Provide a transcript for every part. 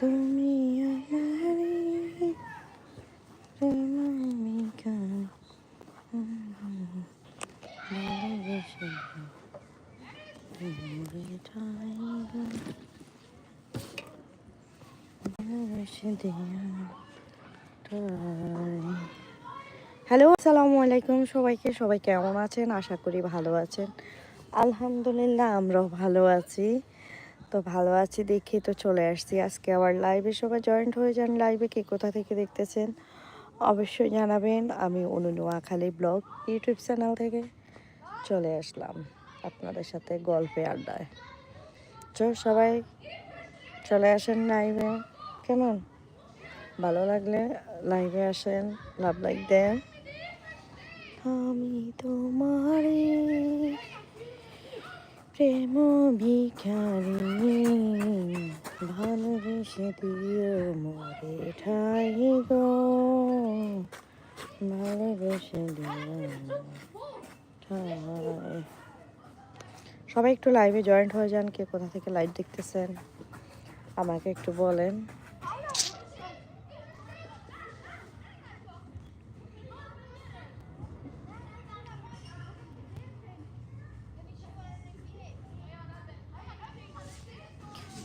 তুমি আমারই প্রেমিকা ভালোবেসে মরে ঠাই গো। ভালোবেসে দিয়া হ্যালো, আসসালামু আলাইকুম সবাইকে। সবাই কেমন আছেন? আশা করি ভালো আছেন। আলহামদুলিল্লাহ, আমরাও ভালো আছি। তো ভালো আছি দেখে, তো চলে আসছি আজকে আবার লাইভে সবাই জয়েন্ট হয়ে যান লাইভে কে কোথা থেকে দেখতেছেন অবশ্যই জানাবেন। আমি Anu Noakhali blog YouTube channel থেকে চলে আসলাম আপনাদের সাথে গল্পে আড্ডায়। তো সবাই চলে আসেন লাইভে কেমন? ভালো লাগলে লাইভে আসেন লাভ লাইক দেন। আমি তোমারে প্রেম ভিখারি ভালোবেসে দিও মরে ঠাই গো। ভালোবেসে দিও সবাই একটু লাইভে জয়েন্ট হয়ে যান, কে কোথা থেকে লাইভ দেখতেছেন, আমাকে একটু বলেন।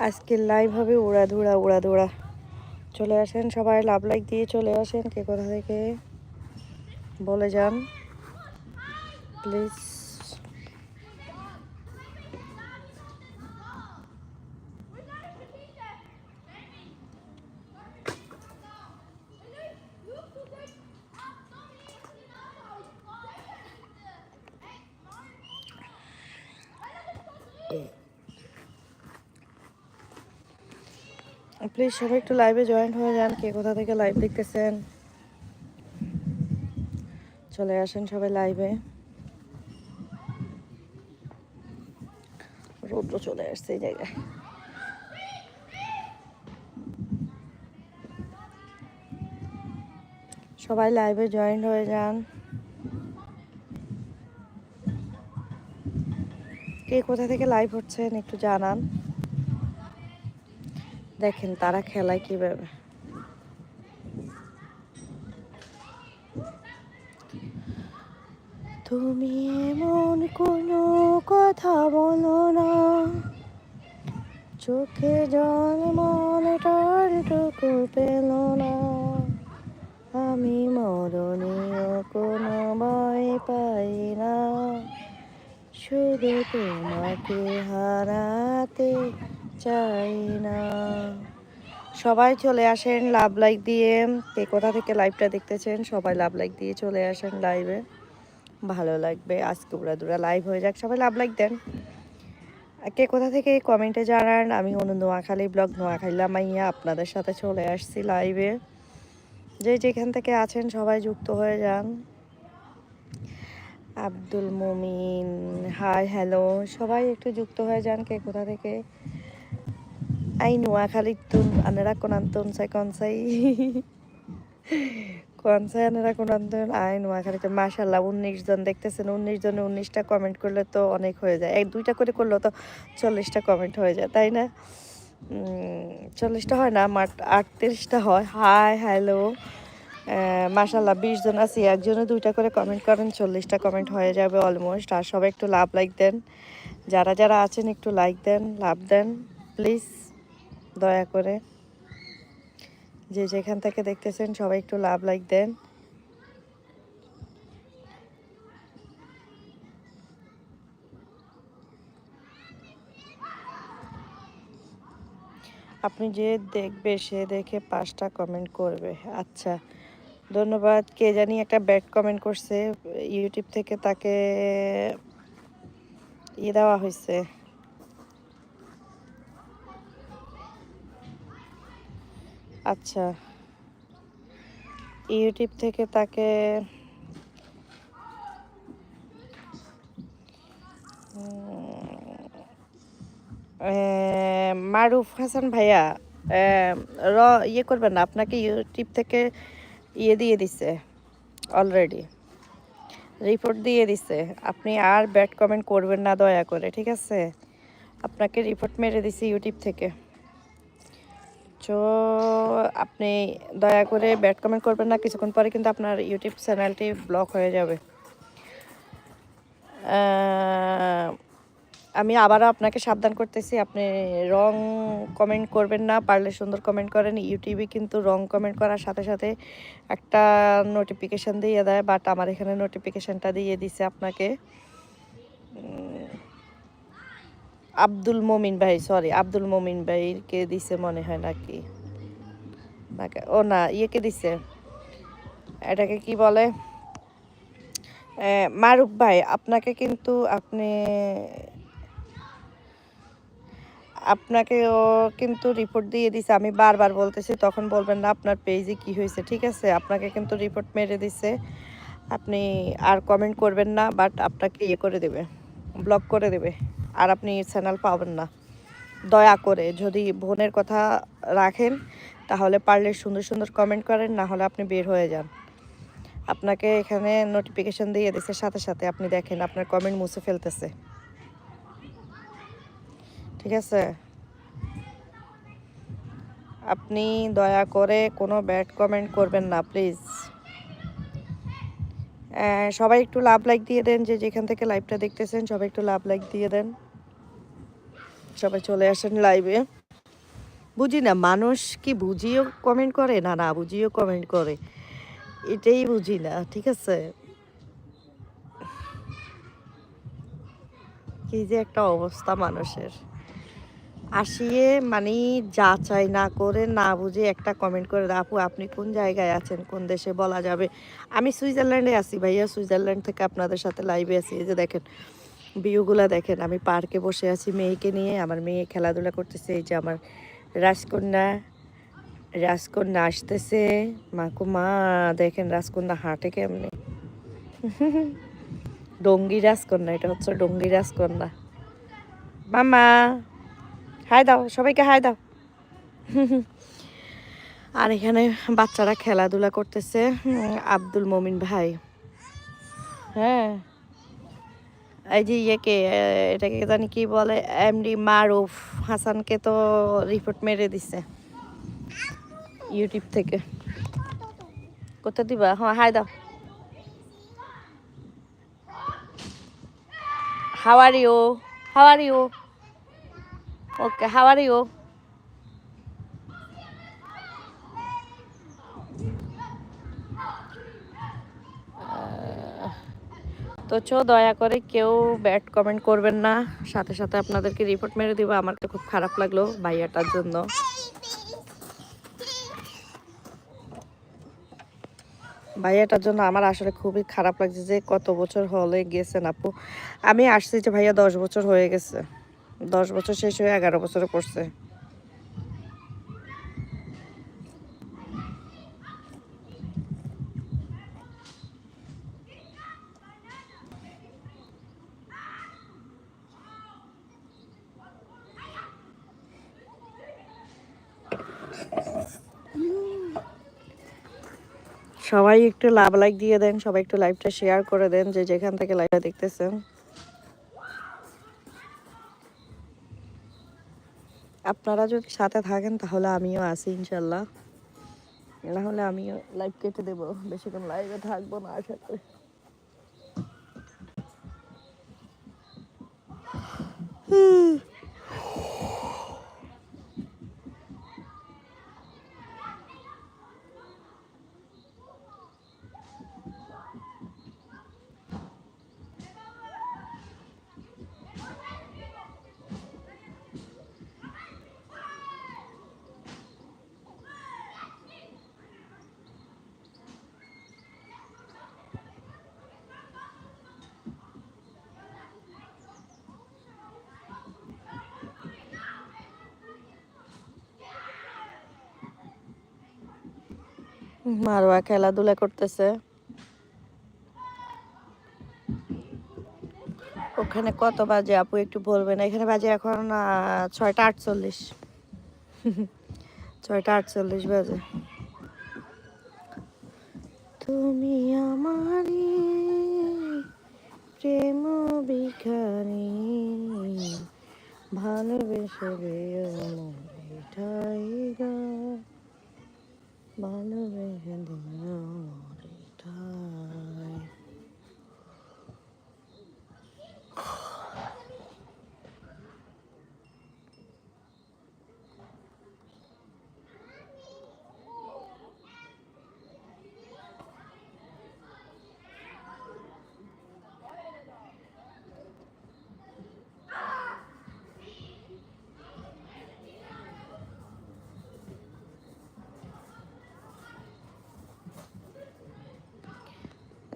আজকের লাইভ হবে উড়া ধুড়া উড়া ধুড়া। চলে আসেন সবাই লাভ লাইক দিয়ে চলে আসেন, কে কোথা থেকে? বলে যান। প্লিজ প্লিজ সবাই একটু লাইভে জয়েন হয়ে যান। কে কোথা থেকে লাইভ দেখতেছেন? চলে আসেন সবাই লাইভে রৌদ্র চলে আসছে এই জায়গায়। সবাই লাইভে জয়েন হয়ে যান। কে কোথা থেকে লাইভ হচ্ছেন একটু জানান। দেখেন তারা খেলায় কীভাবে। তুমি এমন কোনো কথা বলো না। চোখে জল মনটারটুকু পেল না। আমি মরণীয় কোনো ভয় পাই না। শুধু তোমাকে হারাতে চাই না সবাই চলে আসেন লাভ লাইক দিয়ে। কে কোথা থেকে লাইভটা দেখতেছেন, সবাই লাভ লাইক দিয়ে চলে আসেন লাইভে। ভালো লাগবে। আজকে উড়া দুরা লাইভ হয়ে যাক, সবাই লাভ লাইক দেন। কে কোথা থেকে কমেন্টে জানান, আমি অনু নোয়াখালী ব্লগ, নোয়াখালী মাইয়া আপনাদের সাথে চলে আসছি লাইভে। যে যেখান থেকে আছেন, সবাই যুক্ত হয়ে যান। আব্দুল মুমিন, হাই, হ্যালো, সবাই একটু যুক্ত হয়ে যান কে কোথা থেকে। I Noakhali Tun আনেরা কোনান্তন Sai কনসাই কনসাই আনেরা কোনান্তন I Noakhali মাশাল্লাহ উনিশ জন দেখতেছেন উনিশ জনে উনিশটা কমেন্ট করলে তো অনেক হয়ে যায় এক দুইটা করে করলেও তো চল্লিশটা কমেন্ট হয়ে যায় তাই না চল্লিশটা হয় না আমার আটত্রিশটা হয় হাই হ্যালো মাশাল্লাহ বিশ জন আছি একজনে দুইটা করে কমেন্ট করেন চল্লিশটা কমেন্ট হয়ে যাবে অলমোস্ট আর সবাই একটু লাভ লাইক দেন যারা যারা আছেন একটু like then love then please দয়া করে। যে যেখান থেকে দেখতেছেন, সবাই একটু লাভ লাইক দেন। আপনি যে দেখবে, সে দেখে পাঁচটা কমেন্ট করবে। আচ্ছা ধন্যবাদ। কে জানি একটা ব্যাড কমেন্ট করছে। ইউটিউব থেকে তাকে ইয়ে দেওয়া হয়েছে আচ্ছা। ইউটিউব থেকে তাকে মারুফ হাসান ভাইয়া র ইয়ে করবেন না, আপনাকে ইউটিউব থেকে ইয়ে দিয়ে দিছে অলরেডি রিপোর্ট দিয়ে দিছে। আপনি আর ব্যাড কমেন্ট করবেন না দয়া করে, ঠিক আছে? আপনাকে রিপোর্ট মেরে দিছি ইউটিউব থেকে। সো আপনি দয়া করে ব্যাড কমেন্ট করবেন না, কিছুক্ষণ পরে কিন্তু আপনার ইউটিউব চ্যানেলটি ব্লক হয়ে যাবে। আমি আবারও আপনাকে সাবধান করতেছি, আপনি রং কমেন্ট করবেন না, পারলে সুন্দর কমেন্ট করেন। ইউটিউবে কিন্তু রং কমেন্ট করার সাথে সাথে একটা নোটিফিকেশান দিয়ে দেয় বাট আমার এখানে নোটিফিকেশানটা দিয়ে দিছে আপনাকে। আব্দুল মমিন ভাই সরি আব্দুল মমিন ভাইকে দিছে মনে হয় নাকি? ও না, ইয়েকে দিছে। এটাকে কি বলে? মারুফ ভাই, আপনাকে কিন্তু আপনি, আপনাকে ও কিন্তু রিপোর্ট দিয়ে দিছে। আমি বারবার বলতেছি, তখন বলবেন না আপনার পেজে কি হয়েছে, ঠিক আছে? আপনাকে কিন্তু রিপোর্ট মেরে দিছে। আপনি আর কমেন্ট করবেন না বাট আপনাকে ইয়ে করে দেবে ব্লক করে দেবে। আর আপনি চ্যানেল পাবেন না। দয়া করে যদি বোনের কথা রাখেন, তাহলে পারলে সুন্দর সুন্দর কমেন্ট করেন, না হলে আপনি বের হয়ে যান। আপনাকে এখানে নোটিফিকেশন দিয়ে দিচ্ছে সাথে সাথে আপনি দেখেন আপনার কমেন্ট মুছে ফেলতেছে। ঠিক আছে? আপনি দয়া করে কোনো ব্যাড কমেন্ট করবেন না প্লিজ সবাই একটু লাভ লাইক দিয়ে দেন, যে যেখান থেকে লাইভটা দেখতেছেন, সবাই একটু লাভ লাইক দিয়ে দেন। সবাই চলে আসেন লাইভে বুঝি না, মানুষ কি বুঝিও কমেন্ট করে? না না, বুঝিও কমেন্ট করে। এটাই বুঝি না, ঠিক আছে? কি যে একটা অবস্থা মানুষের। আসিয়ে মানে যাচাই না করে না বুঝে একটা কমেন্ট করে আপু, আপনি কোন জায়গায় আছেন? কোন দেশে বলা যাবে? আমি সুইজারল্যান্ডে আছি ভাইয়া, সুইজারল্যান্ড থেকে আপনাদের সাথে লাইভে আছি। এই যে দেখেন, ভিউগুলা দেখেন, আমি পার্কে বসে আছি মেয়েকে নিয়ে। আমার মেয়ে খেলাধুলা করতেছে, এই যে আমার রাজকন্যা। রাজকন্যা আসতেছে। মাকু মা, দেখেন রাজকন্যা হাঁটে কেমনে। ডঙ্গি রাজকন্যা, এটা হচ্ছে ডঙ্গি রাজকন্যা। মামা। হাই দাও, সবাইকে হাই দাও। আর এখানে বাচ্চারা খেলাধুলা করতেছে আব্দুল মমিন ভাই। হ্যাঁ। এই যে ইয়েকে, এটাকে জানি কি বলে, এমডি মারুফ হাসানকে তো রিপোর্ট মেরে দিছে ইউটিউব থেকে। কোথা দিবা? হ্যাঁ হাই দাও। Are you how you okay how are you তো চো, দয়া করে কেউ ব্যাড কমেন্ট করবেন না। সাথে সাথে আপনাদেরকে রিপোর্ট মেরে দিব। আমার তো খুব খারাপ লাগল ভাইয়াটার জন্য। ভাইয়াটার জন্য আমার আসলে খুবই খারাপ লাগছে যে কত বছর হলে গেছেন আপু। আমি আসছি যে ভাইয়া দশ বছর হয়ে গেছে। দশ বছর শেষ হয়ে এগারো বছরে পড়ছে। সবাই একটু লাভ লাইক দিয়ে দেন, সবাই একটু লাইভটা শেয়ার করে দেন যে যেখান থেকে লাইভটা দেখতেছেন। আপনারা যদি সাথে থাকেন, তাহলে আমিও আছি ইনশাল্লাহ না হলে আমিও লাইভ কেটে দেবো। বেশিক্ষণ লাইভে থাকব না, আশা করি। মারোয়া খেলাধুলা করতেছে। ওখানে কত বাজে আপু একটু বলবেন? এখানে বাজে এখন ছয়টা আটচল্লিশ। ছয়টা আটচল্লিশ বাজে তুমি আমারি প্রেম ভিখারি ভালোবেসে দিও মনে। ঠাই গা ভালোবেসে দিল রে ঠাই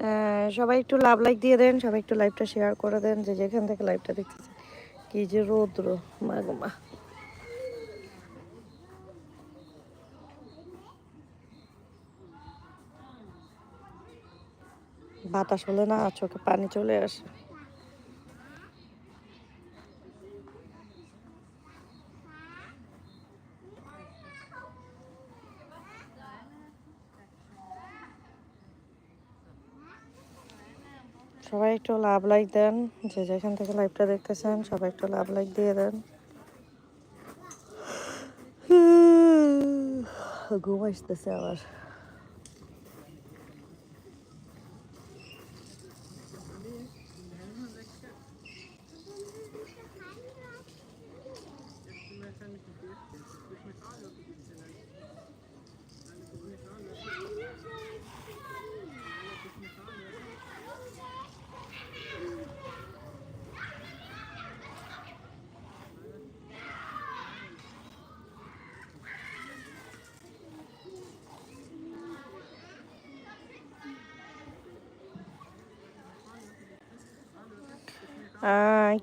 আহ, সবাই একটু লাভ লাইক দিয়ে দেন, সবাই একটু লাইভটা শেয়ার করে দেন, যে যেখান থেকে লাইভটা দেখতেছে। কি যে রৌদ্র মাগমা বাতাস হলে না চোখে পানি চলে আসে সবাই একটু লাভ লাইক দেন, যে যেখান থেকে লাইভটা দেখতেছেন, সবাই একটু লাভ লাইক দিয়ে দেন। ঘুম আসতেছে আবার।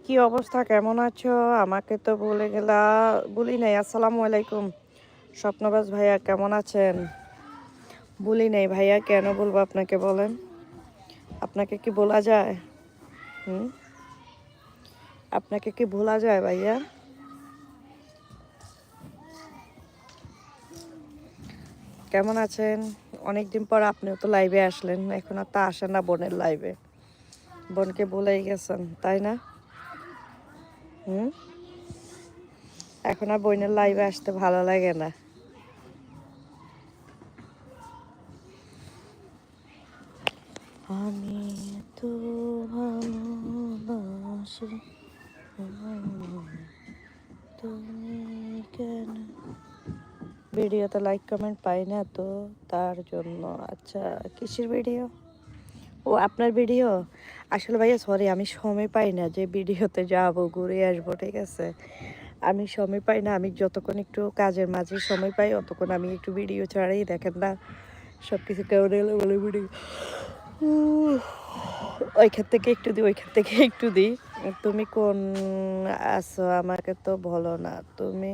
কি অবস্থা? কেমন আছো? আমাকে তো বলে গেলা, বলি নাই। আসসালামু আলাইকুম। স্বপ্নবাজ ভাইয়া, কেমন আছেন? বলি নাই ভাইয়া, কেন বলব আপনাকে বলেন? আপনাকে কি বলা যায়? হুম? আপনাকে কি ভোলা যায় ভাইয়া? কেমন আছেন? অনেকদিন পর আপনিও তো লাইভে আসলেন, এখন আর তা আসেন না বোনের লাইভে বোনকে বলেই গেছেন, তাই না? হুম? এখন আর বোনের লাইভে আসতে ভালো লাগে না। আমি তো ভালোবাসি তুমি কেন? ভিডিওতে লাইক কমেন্ট পাই না তো, তার জন্য। আচ্ছা কিসের ভিডিও ও আপনার ভিডিও? আসলে ভাইয়া সরি আমি সময় পাই না যে ভিডিওতে যাব, ঘুরে আসব, ঠিক আছে? আমি সময় পাই না, আমি যতক্ষণ একটু কাজের মাঝে সময় পাই, অতক্ষণ আমি একটু ভিডিও ছাড়াই, দেখেন না? সব কিছু কেমন এলো বলে ভিডিও। ওইখান থেকে একটু দিই ওইখান থেকে একটু দিই তুমি কোন আসো আমাকে তো বলো না। তুমি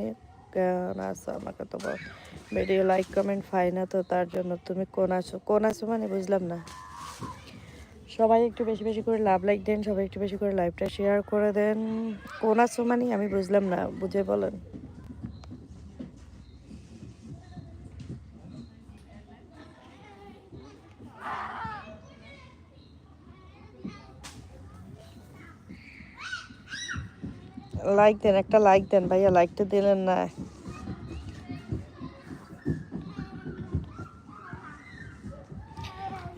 কেন আসো আমাকে তো বলো। ভিডিও লাইক কমেন্ট পাই না তো তার জন্য। তুমি কোন আছো? কোন আছো মানে বুঝলাম না। সবাই একটু বেশি বেশি করে লাভ লাইক দেন, সবাই একটু বেশি করে লাইভটা শেয়ার করে দেন। কোন আছো মানে আমি বুঝলাম না, বুঝে বলেন। লাইক দেন, একটা লাইক দেন, ভাইয়া লাইকটা দিলেন না।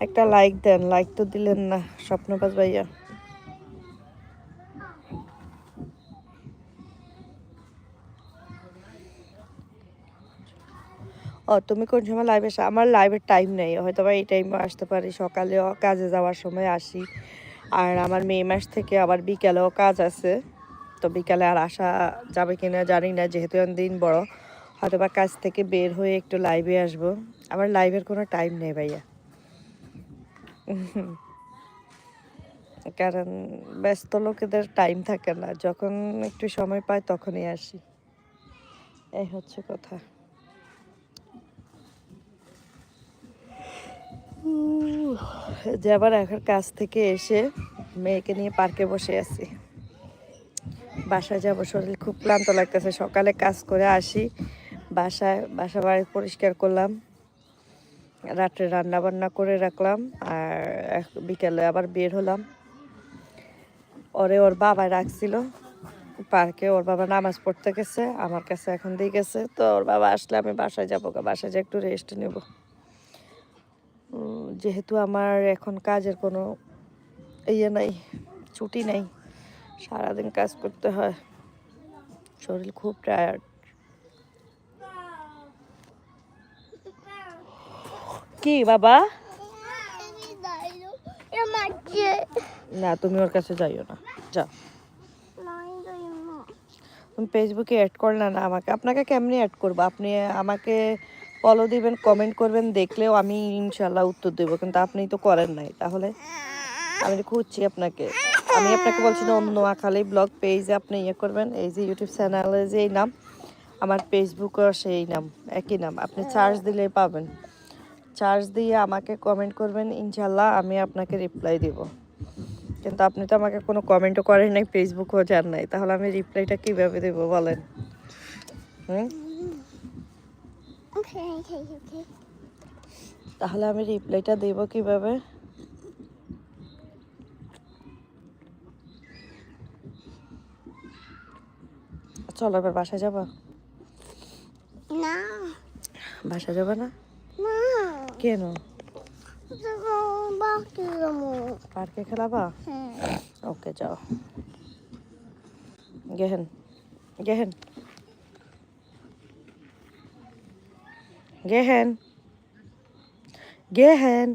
একটা লাইক দেন লাইক তো দিলেন না, স্বপ্নবাজ ভাইয়া। ও, তুমি কোন সময় লাইভে আমার লাইভের টাইম নেই, হয়তো বা এই টাইমে আসতে পারি সকালেও কাজে যাওয়ার সময় আসি। আর আমার মে মাস থেকে আবার বিকালেও কাজ আছে, তো বিকালে আর আসা যাবে কিনা জানি না, যেহেতু দিন বড় হয়তো বা কাজ থেকে বের হয়ে একটু লাইভে আসব। আমার লাইভের কোনো টাইম নেই ভাইয়া। কারণ ব্যস্ত লোকেদের টাইম থাকে না। যখন একটু সময় পায় তখনই আসি। এই হচ্ছে কথা। যে আবার এখন কাজ থেকে এসে মেয়েকে নিয়ে পার্কে বসে আছি। বাসায় যাব, শরীর খুব ক্লান্ত লাগতেছে। সকালে কাজ করে আসি। বাসায়, বাসা বাড়ি পরিষ্কার করলাম। রাত্রে রান্না বান্না করে রাখলাম আর বিকেলে আবার বের হলাম। ওরে ওর বাবা রাখছিল। পার্কে ওর বাবা নামাজ পড়তে গেছে, আমার কাছে এখন দিয়ে গেছে। তো ওর বাবা আসলে আমি বাসায় যাব বাসায় যেয়ে একটু রেস্ট নেব। যেহেতু আমার এখন কাজের কোনো ইয়ে নাই, ছুটি নাই, সারাদিন কাজ করতে হয়। শরীর খুব টায়ার্ড কি, বাবা? না, তুমি ওর কাছে যাইও না। যাও তুমি ফেসবুকে অ্যাড করলে না আমাকে। আপনাকে কেমনি অ্যাড করব? আপনি আমাকে ফলো দিবেন কমেন্ট করবেন, দেখলেও আমি ইনশাল্লাহ উত্তর দেবো। কিন্তু আপনি তো করেন নাই। তাহলে আমি খুঁজছি আপনাকে। আমি আপনাকে বলছি না, অন্য নোয়াখালী ব্লগ পেজে আপনি ইয়ে করবেন। এই যে ইউটিউব চ্যানেলে যেই নাম, আমার ফেসবুকও সেই নাম, একই নাম। আপনি চার্জ দিলেই পাবেন। চার্জ দিয়ে আমাকে কমেন্ট করবেন ইনশাল্লাহ আমি আপনাকে রিপ্লাই দিব। কিন্তু আপনি তো আমাকে কোনো কমেন্টও করেন নাই ফেসবুকও যান নাই তাহলে আমি রিপ্লাইটা কীভাবে দেব বলেন? হুম. তাহলে আমি রিপ্লাইটা দেব কীভাবে? চলো এবার বাসায় যাবা? No, বাসা যাবে না? no. কেন Go back to the moon. পার্কে খেলাবা ওকে যাও গেহেন গেহেন গেহেন গেহেন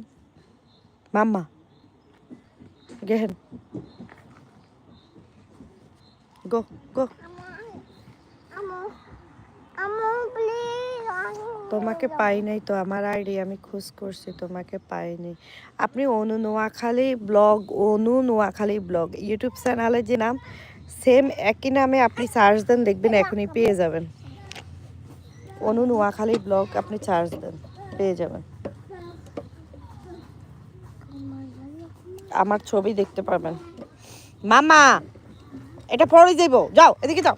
মাম্মা গেহেন গো গো তোমাকে পাই নাই তো, আমার আইডি আমি খোঁজ করছি, তোমাকে পাইনি আপনি Anu Noakhali blog, Anu Noakhali blog, YouTube চ্যানেলে যে নাম, সেম একই নামে আপনি সার্চ দেন, দেখবেন এখনই পেয়ে যাবেন। অনু নোয়াখালী ব্লগ আপনি সার্চ দেন, পেয়ে যাবেন। আমার ছবি দেখতে পারবেন। মামা, এটা পরে যাইব, যাও, এদিকে যাও।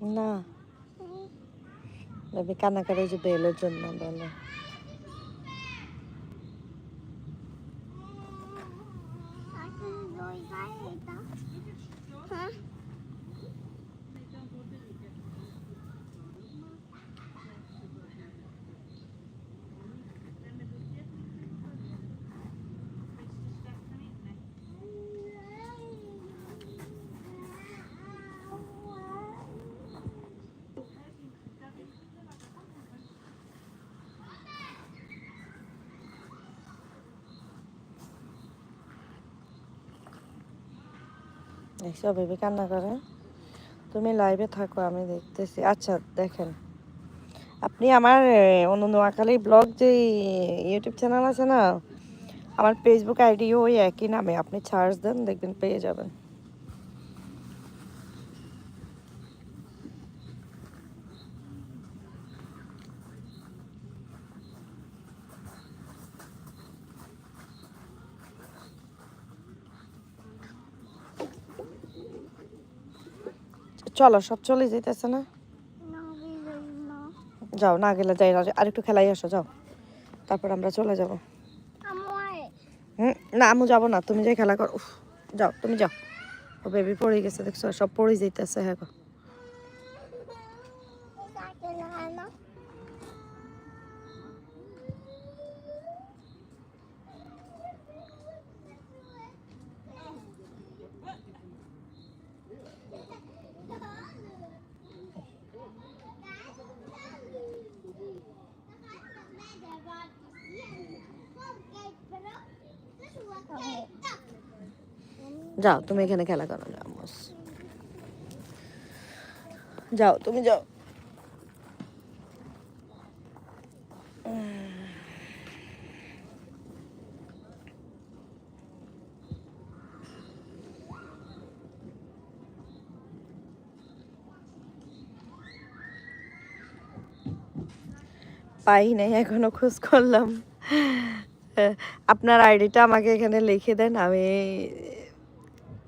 না। কান্না করে যে বেলের জন্য বলে হ্যাঁ দেখছ বেবি কান্না করে তুমি লাইভে থাকো, আমি দেখতেছি। আচ্ছা দেখেন। আপনি আমার নোয়াখালী ব্লগ যে ইউটিউব চ্যানেল আছে না, আমার ফেসবুক আইডিও ওই একই নামে। আপনি চার্জ দেন, দেখবেন পেয়ে যাবেন। চলো, সব চলে যেতেছে না? যাও, না গেলে যাই না। আর একটু খেলাই আসো, যাও। তারপর আমরা চলে যাব। হুম, না আমি যাব না। তুমি যাই খেলা করো যাও, তুমি যাও। ও বেবি পড়ে গেছে, দেখছ? সব পড়ে যেতেছে হ্যাঁ যাও, তুমি এখানে খেলা করো যাও যাও, তুমি যাও। পাই নাই, এখনও খোঁজ করলাম। আপনার আইডিটা আমাকে এখানে লিখে দেন, আমি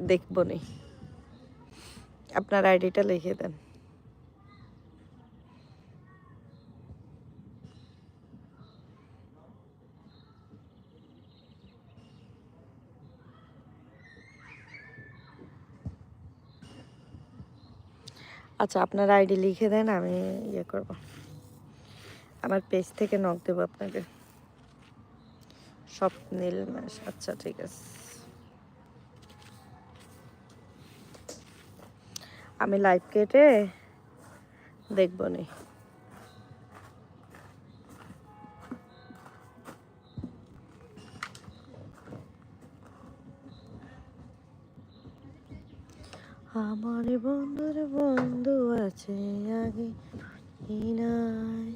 দেখব নি। আপনার আইডিটা লিখে দেন। আচ্ছা আপনার আইডি লিখে দেন, আমি ইয়ে করব। আমার পেজ থেকে নক দেবো আপনাকে। স্বপ্নীল মাস আচ্ছা ঠিক আছে। আমি লাইভ কেটে দেখব নি। আমার বন্ধুর বন্ধু আছে আগে নাই।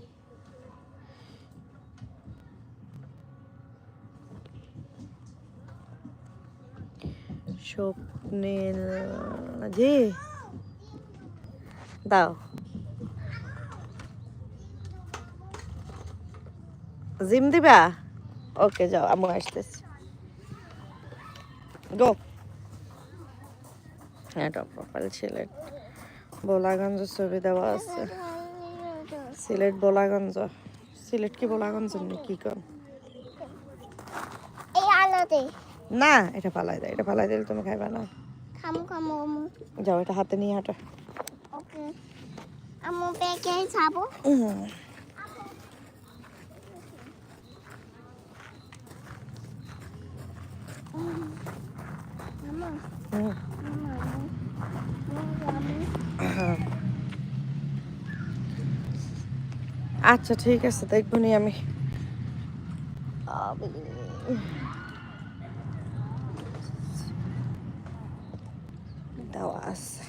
স্বপ্নীল জি দাও। জিম দিবা? ওকে যাও আমি আসতেছি। গো এটা প্রোফাইল সিলেট। বোলাগঞ্জ ছবি দেওয়া আছে। সিলেট বোলাগঞ্জ। সিলেট কি বোলাগঞ্জ কি আলোতে না এটা ফালাই দেয় এটা ফালাই দিলে তুমি খাইবা না। খামু খামু খামু যাও এটা হাতে নিয়ে হাঁটো। ওকে আমু পেকে খাব উম, মামা হুম। আচ্ছা ঠিক আছে দেখব নি আমি। দেওয়া আছে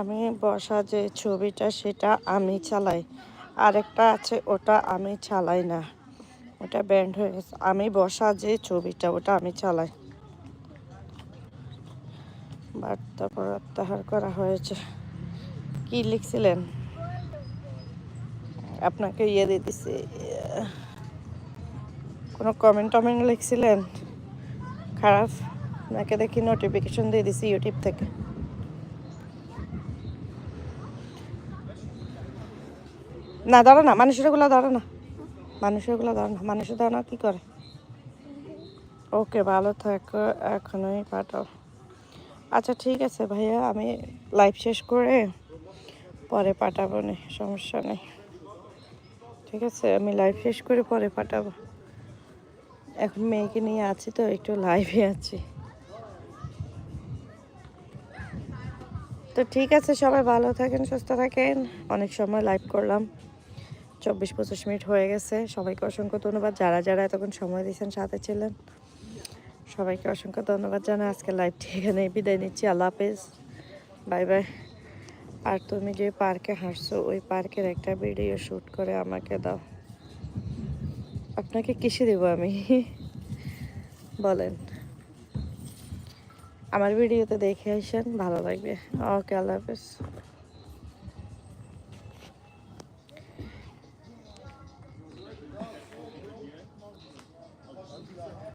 আমি বসা যে ছবিটা, সেটা আমি চালাই। আরেকটা আছে, ওটা আমি চালাই না। ওটা ব্যান্ড হয়ে গেছে। আমি বসা যে ছবিটা, ওটা আমি চালাই। বার্তা প্রত্যাহার করা হয়েছে। কি লিখছিলেন? আপনাকে ইয়ে দিয়ে দিছি কোনো কমেন্ট টমেন্ট লিখছিলেন? খারাপ? নাকি দেখি নোটিফিকেশন দিয়ে দিছি ইউটিউব থেকে। না ধরো না মানুষের ওগুলো ধরো না। মানুষের ওগুলো ধরো না মানুষের না, কি করে? ওকে, ভালো থাকো, এখনই পাঠাও। আচ্ছা ঠিক আছে ভাইয়া, আমি লাইভ শেষ করে পরে পাঠাবো নি, সমস্যা নেই। ঠিক আছে, আমি লাইভ শেষ করে পরে পাঠাবো। এখন মেয়েকে নিয়ে আছি তো, একটু লাইভে আছি। তো ঠিক আছে, সবাই ভালো থাকেন, সুস্থ থাকেন। অনেক সময় লাইভ করলাম। চব্বিশ পঁচিশ মিনিট হয়ে গেছে। সবাইকে অসংখ্য ধন্যবাদ। যারা যারা এতক্ষণ সময় দিয়েছেন সাথে ছিলেন, সবাইকে অসংখ্য ধন্যবাদ জানাই। আজকে লাইভটি এখানে বিদায় নিচ্ছি। আল্লাহ হাফেজ। Bye bye. আর তুমি যে পার্কে হাঁটছো, ওই পার্কের একটা ভিডিও শ্যুট করে আমাকে দাও। আপনাকে কিসে দেবো আমি? বলেন। আমার ভিডিওতে দেখে আসেন, ভালো লাগবে। ওকে, আল্লাহ হাফেজ।